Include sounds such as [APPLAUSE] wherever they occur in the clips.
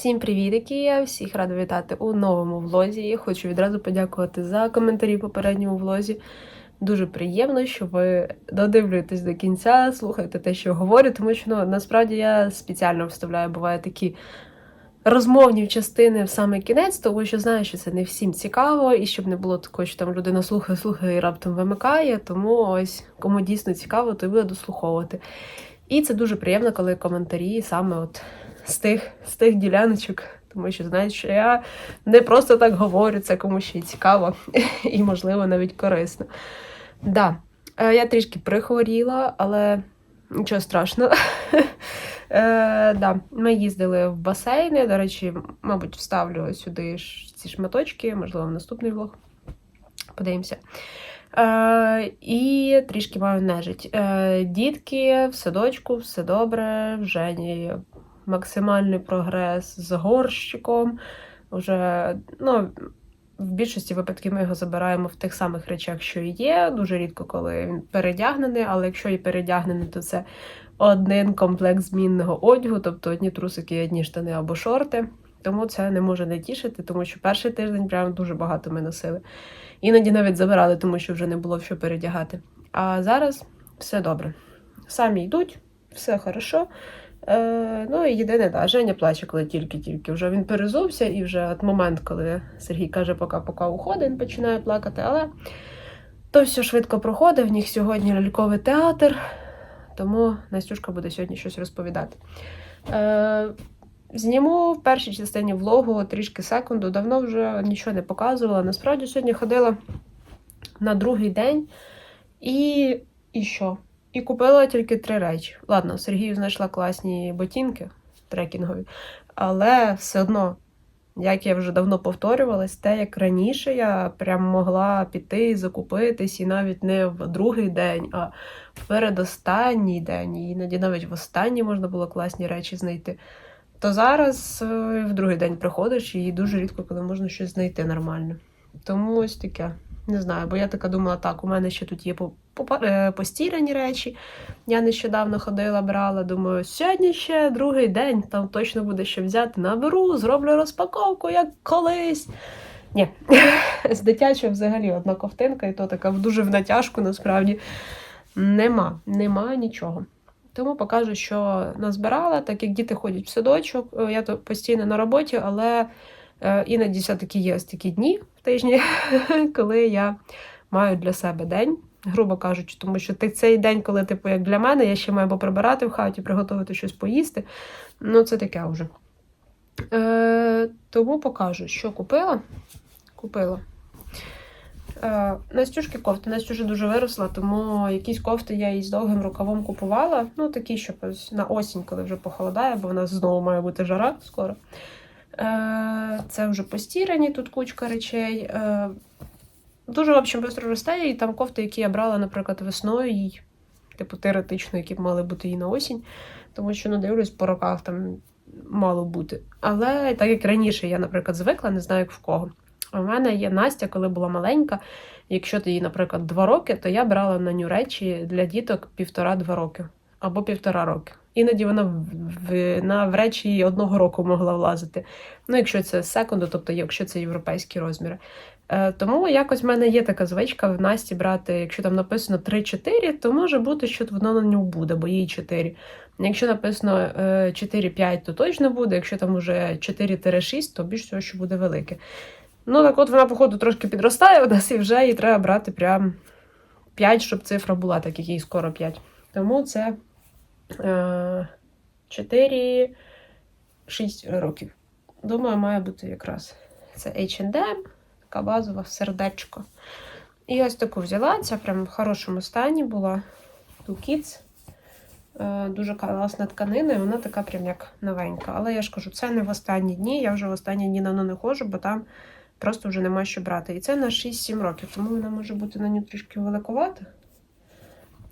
Всім привітики! Всіх рада вітати у новому влозі. Я хочу відразу подякувати за коментарі попередньому влозі. Дуже приємно, що ви додивлюєтесь до кінця, слухаєте те, що говорю, тому що ну, насправді я спеціально вставляю, буває такі розмовні частини в саме кінець, тому що знаю, що це не всім цікаво, і щоб не було такого, що там людина слухає, слухає і раптом вимикає. Тому ось кому дійсно цікаво, то й буде дослуховувати. І це дуже приємно, коли коментарі саме от з тих, з тих діляночок, тому що знають, що я не просто так говорю, це комусь ще цікаво [LAUGHS] і, можливо, навіть корисно. Да, е, я трішки прихворіла, але нічого страшного. [LAUGHS] Е, да, Ми їздили в басейни. До речі, мабуть, вставлю сюди ці шматочки, можливо, в наступний влог. Подивимося. Е, і трішки маю нежить. Е, дітки в садочку, все добре, в Жені максимальний прогрес з горщиком. Уже, ну, в більшості випадків ми його забираємо в тих самих речах, що і є. Дуже рідко, коли він передягнений, але якщо і передягнений, то це один комплект змінного одягу, тобто одні трусики, одні штани або шорти. Тому це не може не тішити, тому що перший тиждень прям дуже багато ми носили. Іноді навіть забирали, тому що вже не було що передягати. А зараз все добре. Самі йдуть, все хорошо. Е, Ну і єдине, да, Женя плаче, коли тільки-тільки. Вже він перезувся, і вже от момент, коли Сергій каже, пока-пока уходить, він починає плакати. Але то все швидко проходить. В них сьогодні ляльковий театр, тому Настюшка буде сьогодні щось розповідати. Е, Зніму в першій частині влогу трішки секунду. Давно вже нічого не показувала. Насправді сьогодні ходила на другий день і, і що? І купила тільки три речі. Ладно, Сергію знайшла класні ботинки трекінгові, але все одно, як я вже давно повторювалась, те, як раніше я прям могла піти і закупитись, і навіть не в другий день, а в передостанній день, і іноді навіть в останній можна було класні речі знайти. То зараз е, в другий день приходиш і дуже рідко, коли можна щось знайти нормально. Тому ось таке. Не знаю, бо я така думала, так, у мене ще тут є постірані речі. Я нещодавно ходила, брала. Думаю, сьогодні ще другий день, там точно буде що взяти. Наберу, зроблю розпаковку, як колись. Ні, [LAUGHS] з дитячого взагалі одна ковтинка, і то така дуже в натяжку насправді. Нема, нема нічого. Тому покажу, що назбирала, так як діти ходять в садочок, я то постійно на роботі, але е, іноді все-таки є такі дні в тижні, [LAUGHS] коли я маю для себе день, грубо кажучи, тому що ти цей день, коли, типу, як для мене, я ще маю поприбирати в хаті, приготувати щось поїсти. Ну, це таке вже. Е, Тому покажу, що купила. Купила. Е, Настюшки кофти. Настюша дуже виросла, тому якісь кофти я їй з довгим рукавом купувала. Ну, такі, щоб на осінь, коли вже похолодає, бо в нас знову має бути жара скоро. Е, Це вже постірані, тут кучка речей. Е, Дуже, в общем, швидко росте, і там кофти, які я брала, наприклад, весною, їй, типу, теоретично, які б мали бути і на осінь. Тому що, ну, дивлюсь, по роках там мало бути. Але так як раніше я, наприклад, звикла, не знаю, як в кого. У мене є Настя, коли була маленька. Якщо ти їй, наприклад, два роки, то я брала на ню речі для діток півтора-два роки або півтора роки. Іноді вона в, в, на в речі одного року могла влазити. Ну, якщо це секунду, тобто якщо це європейські розміри. Е, тому якось в мене є така звичка в Насті брати, якщо там написано 3-4, то може бути, що воно на нього буде, бо їй 4. Якщо написано 4-5, е, то точно буде. Якщо там уже 4-6, то більш всього, що буде велике. Ну, так от вона, походу, трошки підростає у нас і вже їй треба брати прям 5, щоб цифра була, так як їй скоро 5. Тому це е, 4-6 років. Думаю, має бути якраз. Це H&M, така базова сердечко. І ось таку взяла. Ця прям в хорошому стані була. Two Kids. Е, дуже класна тканина, і вона така прям як новенька. Але я ж кажу, це не в останні дні. Я вже в останні дні давно не ходжу, бо там просто вже нема що брати. І це на 6-7 років, тому вона може бути на нього трішки великовата.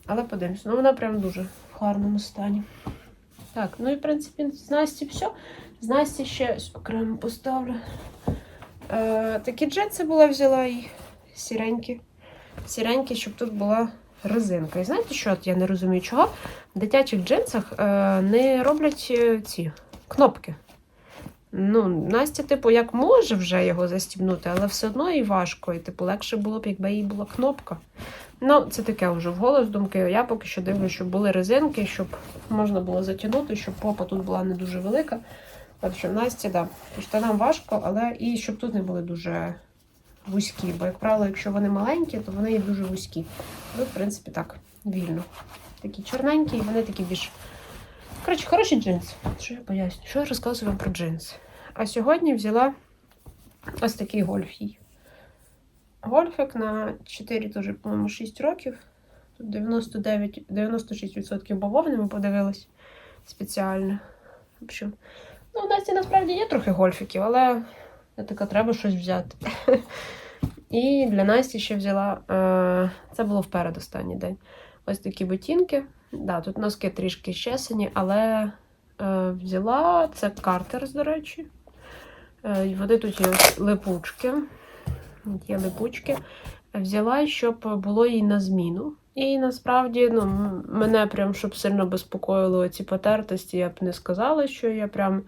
Але подивимось, ну вона прям дуже в гарному стані. Так, ну і в принципі, з Насті все. З Насті ще окремо поставлю. Е, Такі джинси була взяла і сіренькі. Сіренькі, щоб тут була резинка. І знаєте, що я не розумію, чого? В дитячих джинсах е, не роблять е, ці кнопки. Ну, Настя, типу, як може вже його застібнути, але все одно їй важко. І, типу, легше було б, якби їй була кнопка. Ну, це таке вже вголос думки. Я поки що дивлюсь, щоб були резинки, щоб можна було затягнути, щоб попа тут була не дуже велика. Що Насті, да, штанам важко, але і щоб тут не були дуже вузькі. Бо, як правило, якщо вони маленькі, то вони є дуже вузькі. Тут, в принципі, так, вільно. Такі чорненькі, і вони такі більш. Коротше, хороші джинси. Що я поясню? Що я розказую вам про джинси? А сьогодні взяла ось такий гольф. Гольфик на 4, дуже, по-моєму, 6 років. Тут 99, 96% бавовни ми подивились спеціально. В общем, ну, у Насті насправді є трохи гольфіків, але я така, треба щось взяти. [LAUGHS] І для Насті ще взяла. Е, це було вперед останній день. Ось такі ботинки. Да, тут носки трішки щесані, але е, взяла це картерс, до речі. Е, і вони тут є липучки. Є липучки. Взяла, щоб було їй на зміну. І насправді ну, мене прям щоб сильно безпокоїли ці потертості, я б не сказала, що я прям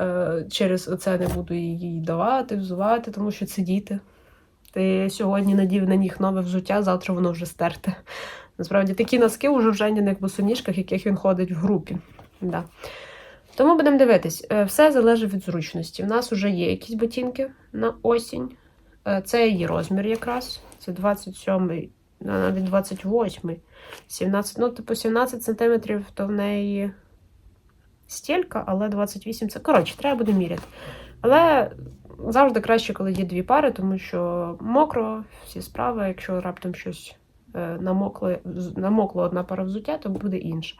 е, через оце не буду їй давати, взувати, тому що це діти. Ти сьогодні надів на них нове взуття, завтра воно вже стерте. Насправді такі носки вже в Женіних босоніжках, яких він ходить в групі. Да. Тому будемо дивитись. Е, Все залежить від зручності. У нас вже є якісь ботинки на осінь. Е, Це її розмір якраз. Це 27, навіть 28, 17, ну, типу 17 сантиметрів, то в неї стілька, але 28 це. Коротше, треба буде міряти. Але завжди краще, коли є дві пари, тому що мокро, всі справи, якщо раптом щось е, намокло, намокло одна пара взуття, то буде інша.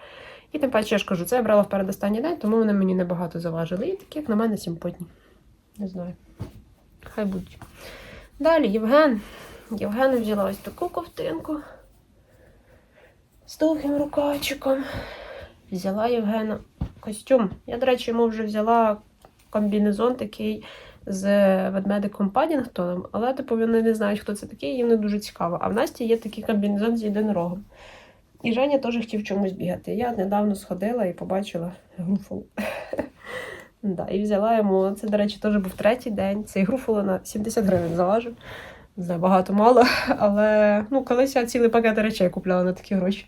І тим паче, я ж кажу, це я брала в передостанній день, тому вони мені небагато заважили. І такі, як на мене, симпотні. Не знаю. Хай будуть. Далі Євген. Євген взяла ось таку ковтинку з довгим рукавчиком. Взяла Євгена костюм. Я, до речі, йому вже взяла комбінезон такий з ведмедиком Падінгтоном, але типу вони не знають, хто це такий, їм не дуже цікаво. А в Насті є такий комбінезон з єдинорогом. І Женя теж хотів чомусь бігати. Я недавно сходила і побачила груфол. [LAUGHS] Да, і взяла йому. Це, до речі, теж був третій день. Цей груфол на 70 гривень заважив. Не знаю, багато мало. [LAUGHS] Але ну, колись я цілий пакет речей купляла на такі гроші.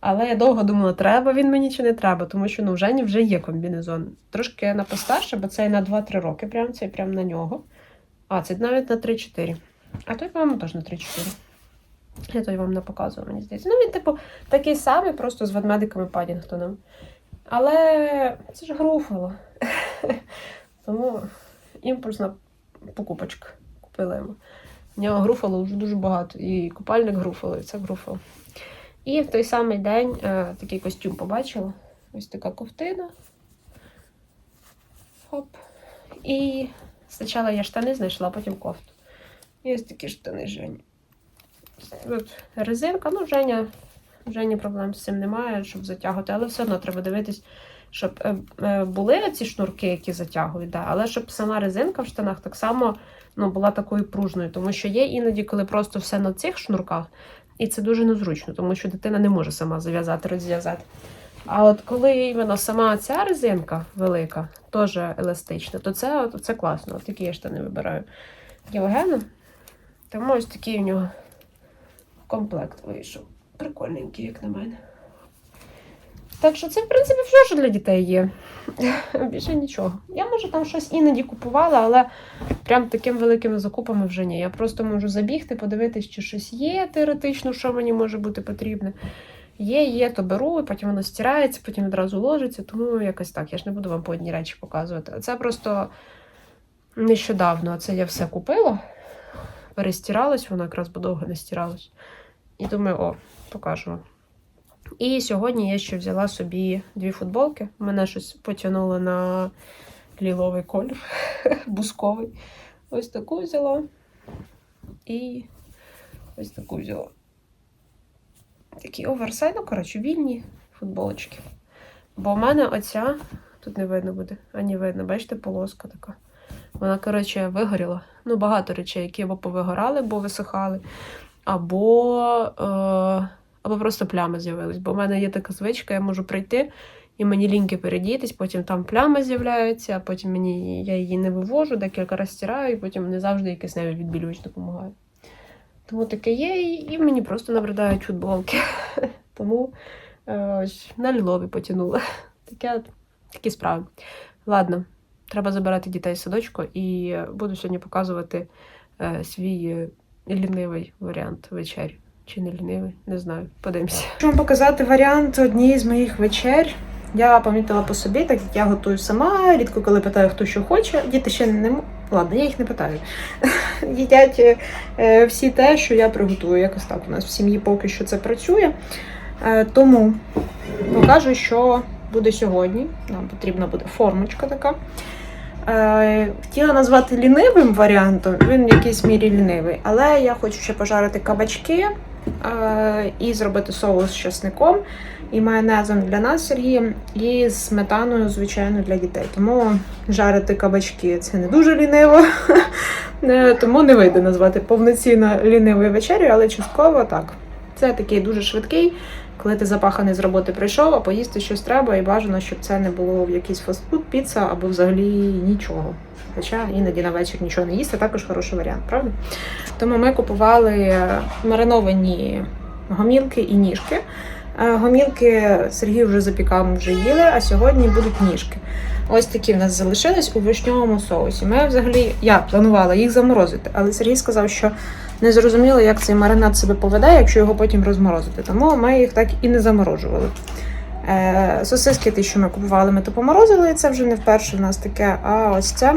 Але я довго думала, треба він мені чи не треба, тому що ну, в Жені вже є комбінезон. Трошки на постарше, бо цей на 2-3 роки, прям цей прям на нього. А, це навіть на 3-4. А той, по-моєму, теж на 3-4. Я той вам не показувала, мені здається. Ну, він, типу, такий самий, просто з ведмедиками Падінгтоном. Але це ж груфало. [LAUGHS] Тому імпульсна покупочка купила йому. В нього груфало вже дуже багато. І купальник груфало, і це груфало. І в той самий день е, такий костюм побачила. Ось така ковтина. Хоп. І спочатку я штани знайшла, потім кофту. І ось такі штани Жені. Тут резинка, ну, Женя, Жені проблем з цим немає, щоб затягувати, але все одно треба дивитись, щоб е, е, були ці шнурки, які затягують, да, але щоб сама резинка в штанах так само ну, була такою пружною, тому що є іноді, коли просто все на цих шнурках, і це дуже незручно, тому що дитина не може сама зав'язати, розв'язати. А от коли іменно сама ця резинка велика, теж еластична, то це, от, це класно. От такі я штани вибираю Євгена. Тому ось такий у нього комплект вийшов. Прикольненький, як на мене. Так що це, в принципі, все, що для дітей є. [LAUGHS] Більше нічого. Я, може, там щось іноді купувала, але прям такими великими закупами вже ні. Я просто можу забігти, подивитись, чи щось є теоретично, що мені може бути потрібне. Є, є, то беру, і потім воно стирається, потім одразу ложиться, тому якось так. Я ж не буду вам по одній речі показувати. Це просто нещодавно це я все купила, перестиралось, воно якраз бо довго не стиралось. І думаю, о, покажу. І сьогодні я ще взяла собі дві футболки. Мене щось потягнуло на ліловий колір, [LAUGHS] бусковий. Ось таку взяла. І ось таку взяла. Такі оверсайз, ну, коротше, вільні футболочки. Бо в мене оця, тут не видно буде, а не видно, бачите, полоска така. Вона, коротше, вигоріла. Ну, багато речей, які або повигорали, або висихали, або, е, або просто плями з'явились. Бо в мене є така звичка, я можу прийти і мені ліньки передітись, потім там пляма з'являється, а потім мені я її не вивожу, декілька разів стираю, і потім не завжди якийсь навіть відбілювач допомагає. Тому таке є, і і мені просто набридають футболки. [LAUGHS] Тому е, ось на лілові потягнула. [LAUGHS] Таке, такі справи. Ладно, треба забирати дітей з садочку, і буду сьогодні показувати е, свій е, лінивий варіант вечері. Чи не лінивий, не знаю. Подивимося. Хочу вам показати варіант однієї з моїх вечер. Я помітила по собі, так як я готую сама, рідко коли питаю, хто що хоче. Діти ще не ладно, я їх не питаю. [LAUGHS] Їдять е, всі те, що я приготую. Якось так у нас в сім'ї поки що це працює. Е, тому покажу, що буде сьогодні. Нам потрібна буде формочка така. Е, Хотіла назвати лінивим варіантом, він в якійсь мірі лінивий, але я хочу ще пожарити кабачки е, і зробити соус з часником і майонезом для нас Сергієм, і з сметаною, звичайно, для дітей. Тому жарити кабачки це не дуже ліниво, [LAUGHS] Е, тому не вийде назвати повноцінно лінивою вечерю, але частково так. Це такий дуже швидкий, коли ти запаханий з роботи прийшов, а поїсти щось треба, і бажано, щоб це не було в якийсь фастфуд, піца або взагалі нічого. Хоча іноді на вечір нічого не їсти, також хороший варіант, правда? Тому ми купували мариновані гомілки і ніжки. Е, Гомілки Сергій вже запікав, ми вже їли, а сьогодні будуть ніжки. Ось такі в нас залишились у вишньовому соусі. Ми взагалі я планувала їх заморозити, але Сергій сказав, що не зрозуміло, як цей маринад себе поведе, якщо його потім розморозити. Тому ми їх так і не заморожували. Е, сосиски, ті, що ми купували, ми то поморозили, і це вже не вперше в нас таке. А ось це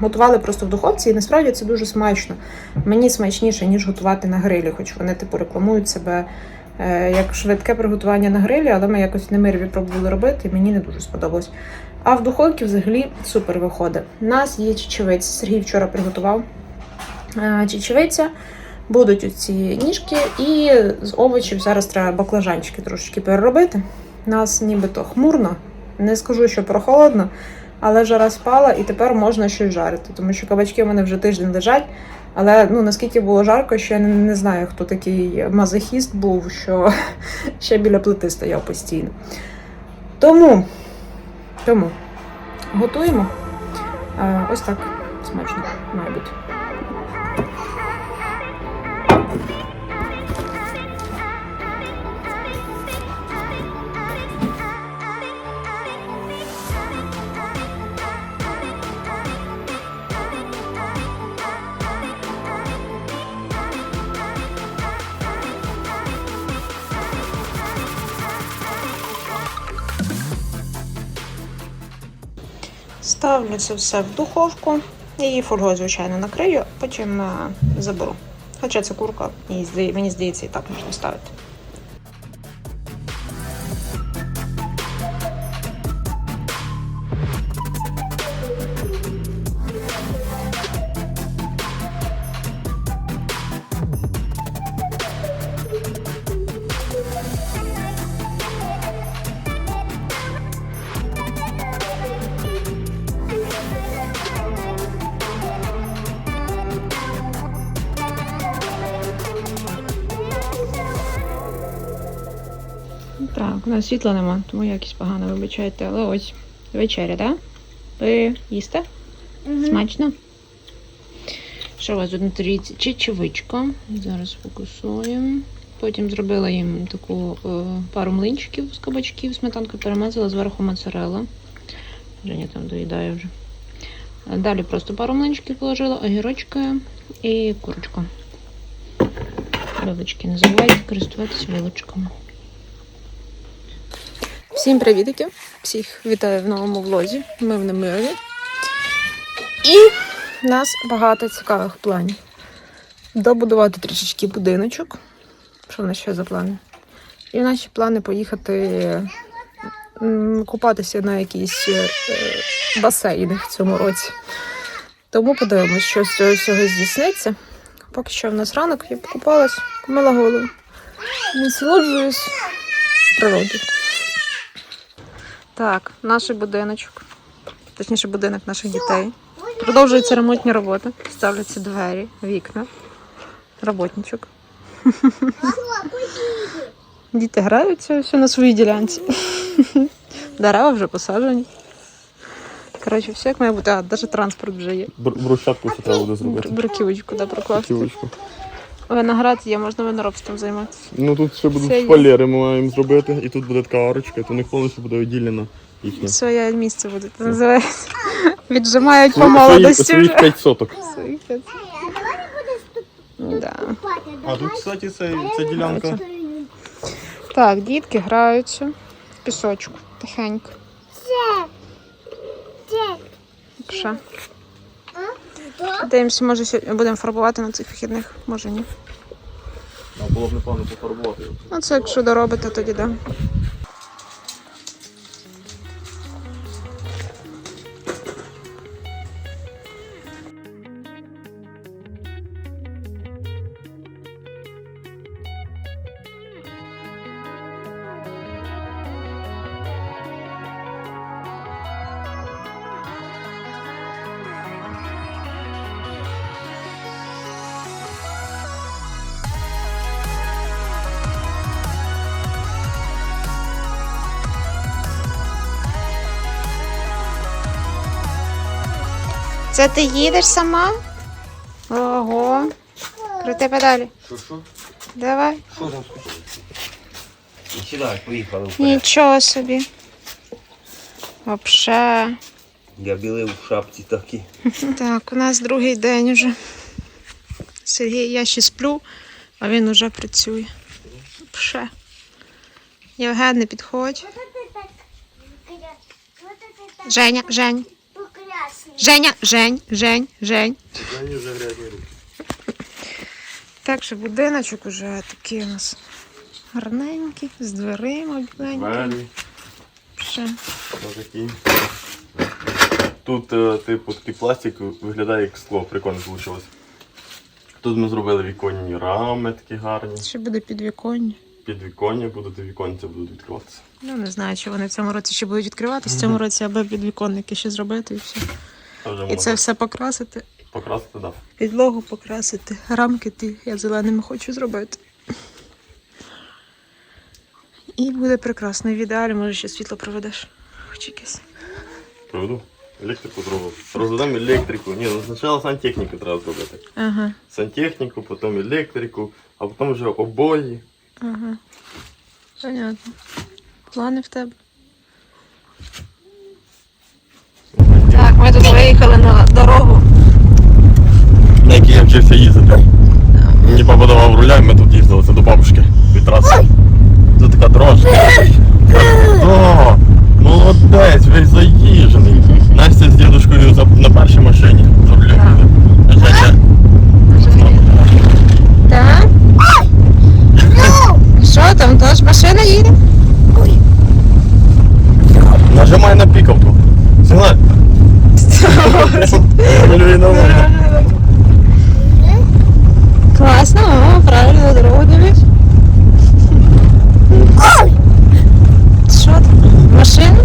готували просто в духовці, і насправді це дуже смачно. Мені смачніше, ніж готувати на грилі, хоч вони типу рекламують себе е, як швидке приготування на грилі, але ми якось в Немирові пробували робити, і мені не дуже сподобалось. А в духовці взагалі супер виходить. У нас є чечевиця. Сергій вчора приготував е, чечевиця. Будуть оці ніжки, і з овочів зараз треба баклажанчики трошечки переробити. Нас нібито хмурно, не скажу, що прохолодно, але жара спала і тепер можна щось жарити, тому що кабачки у мене вже тиждень лежать. Але ну наскільки було жарко, що я не, знаю, хто такий мазохіст був, що [LAUGHS] ще біля плити стояв постійно. Тому, тому готуємо. Е, ось так смачно, має Ставлю це все в духовку. Її фольгою, звичайно, накрию, потім е, заберу. Хоча це курка, мені здається, і так можна ставити. Нас світла нема, тому якість погано вибачайте. Але ось вечеря, так? Ви їсте? Смачно? Що у вас тарілці? Чечевичка. Зараз фокусуємо. Потім зробила їм таку е, пару млинчиків з кабачків, сметанкою перемазала, зверху моцарелла. Женя там доїдає вже. Далі просто пару млинчиків положила, огірочки і курочку. Вилочки не забувайте користуватися вилочками. Всім привітики! Всіх вітаю в новому влозі. Ми в Немирові. І в нас багато цікавих планів. Добудувати трішечки будиночок. Що в нас ще за плани? І наші плани поїхати купатися на якісь е, басейни в цьому році. Тому подивимось, що з цього всього здійсниться. Поки що в нас ранок, я покупалась, помила голову. Насолоджуюсь природою. Так, наш будиночок, точніше, будинок наших дітей. Продовжуються ремонтні роботи. Ставляться двері, вікна, роботничок. Діти граються все на своїй ділянці. Дерева вже посаджені. Коротше, все як має бути, а навіть транспорт вже є. Брусчатку ще треба буде зробити. Бруківочку, да, прокласти. Виноград є, можна виноробством займатися. Ну тут ще будуть Все є. шпалери, ми маємо зробити, і тут буде така арочка, то у них повністю буде виділена їхня. Своє місце буде, це називається. [LAUGHS] Віджимають по молодості Своїх вже. 5 соток. [LAUGHS] Своїх п'ять. Да. А тут, кстати, це, це ділянка. Так, дітки граються в пісочку. Тихенько. Ще. Дивимося, може сьогодні будемо фарбувати на цих вихідних, може ні. Нам було б непогано пофарбувати. Ну це якщо доробите, тоді да. Це ти їдеш сама? Ого. Крути педалі. Що, що? Давай. Що там І сюди, поїхали вперед. Нічого собі. Вообще. Я білий в шапці такі. Так, у нас другий день уже. Сергій, я ще сплю, а він уже працює. Вообще. Євген, не підходь. Женя, Жень. Женя, Жень, Жень, Жень. Так що будиночок уже такий у нас гарненький, з дверима біленькими. Двері, Ще. отакі. Тут, е, типу, такий пластик виглядає як скло, прикольно вийшло. Тут ми зробили віконні рами такі гарні. Ще буде підвіконня. Підвіконня будуть, і віконця будуть відкриватися. Ну, не знаю, чи вони в цьому році ще будуть відкриватися. В цьому році аби підвіконники ще зробити і все. І це все покрасити, покрасити, да. підлогу покрасити, рамки ті я зеленими хочу зробити. І буде прекрасно. В ідеалі, може, ще світло проведеш. Хоч якесь. Проведу. Електрику зробив. Розведемо електрику. Ні, ну спочатку сантехніку треба зробити. Ага, Сантехніку, потім електрику, а потім вже обої. Ага. Понятно. Плани в тебе. Так, ми тут виїхали на дорогу. На якій я вчився їздити. Мені папа давав руля, і ми тут їздили, це до бабушки від траси. Тут така дорожка. О, молодець, весь заїжджений. Настя з дідушкою на першій машині за рулем їде. А Женя Так? Що там, теж машина їде? нажимай на пікавку. Сигналь. Малює нормально. Класно, о, правильно дорогу дивись. Що там? Машина?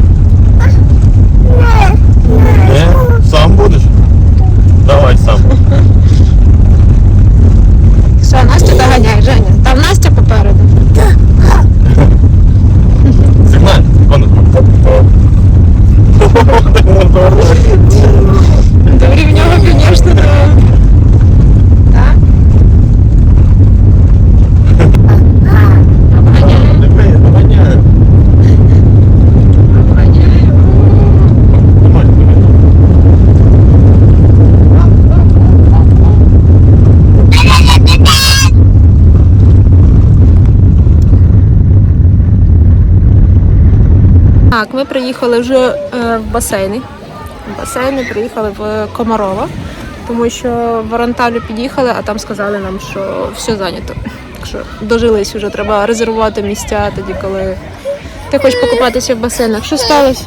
Ні, сам будеш? Давай сам. Все, Настя доганяй, Женя. Там Настя попереду. Сигналь. Вон. Добрі в нього, звісно, да. Так? Обганяю, Диви, доганяю. обганяю. Давай, давай. Так, ми приїхали вже е, в басейни. В басейни приїхали в Комарова, тому що в Оранталю під'їхали, а там сказали нам, що все зайнято. Так що дожились вже, треба резервувати місця тоді, коли ти хочеш покупатися в басейнах. Що сталося?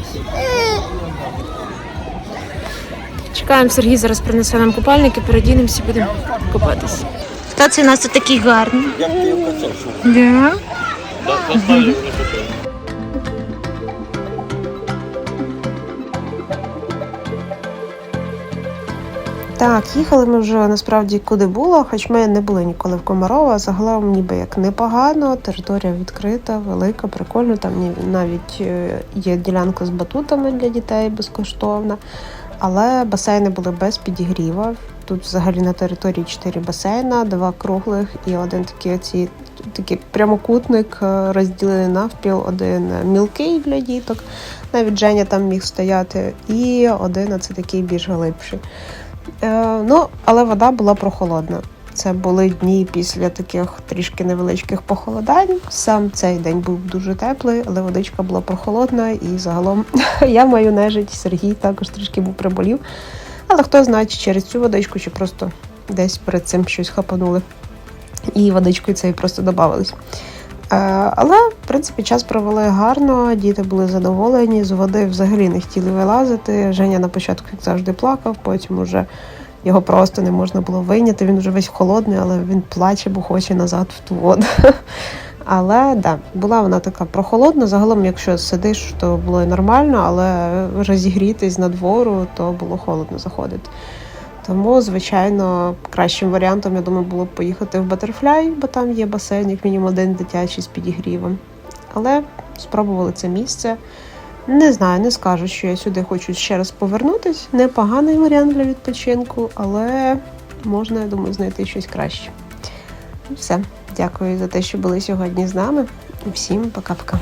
Чекаємо, Сергій зараз принесе нам купальники, передінемося і будемо купатися. Хто це у нас тут такий гарний? Я б що Да. Доставлю, Так, їхали ми вже насправді куди було, хоч ми не були ніколи в Комарова. Загалом ніби як непогано, територія відкрита, велика, прикольно. Там навіть е, є ділянка з батутами для дітей безкоштовна. Але басейни були без підігріва. Тут взагалі на території чотири басейна, два круглих і один такий оці, такий прямокутник е, розділений навпіл, один мілкий для діток. Навіть Женя там міг стояти, і один це такий більш глибший. Е, ну, але вода була прохолодна. Це були дні після таких трішки невеличких похолодань. Сам цей день був дуже теплий, але водичка була прохолодна, і загалом [LAUGHS] я маю нежить. Сергій також трішки був приболів. Але хто знає, чи через цю водичку, чи просто десь перед цим щось хапанули. І водичкою це просто додавались. Е, Але, в принципі, час провели гарно, діти були задоволені, з води взагалі не хотіли вилазити. Женя на початку, як завжди, плакав, потім уже його просто не можна було вийняти. Він вже весь холодний, але він плаче, бо хоче назад в ту воду. [LAUGHS] Але да, була вона така прохолодна. Загалом, якщо сидиш, то було нормально, але розігрітись на двору, то було холодно заходити. Тому, звичайно, кращим варіантом, я думаю, було б поїхати в Батерфляй, бо там є басейн, як мінімум один дитячий з підігрівом. Але спробували це місце. Не знаю, не скажу, що я сюди хочу ще раз повернутись. Непоганий варіант для відпочинку, але можна, я думаю, знайти щось краще. Все, дякую за те, що були сьогодні з нами. Всім пока-пока.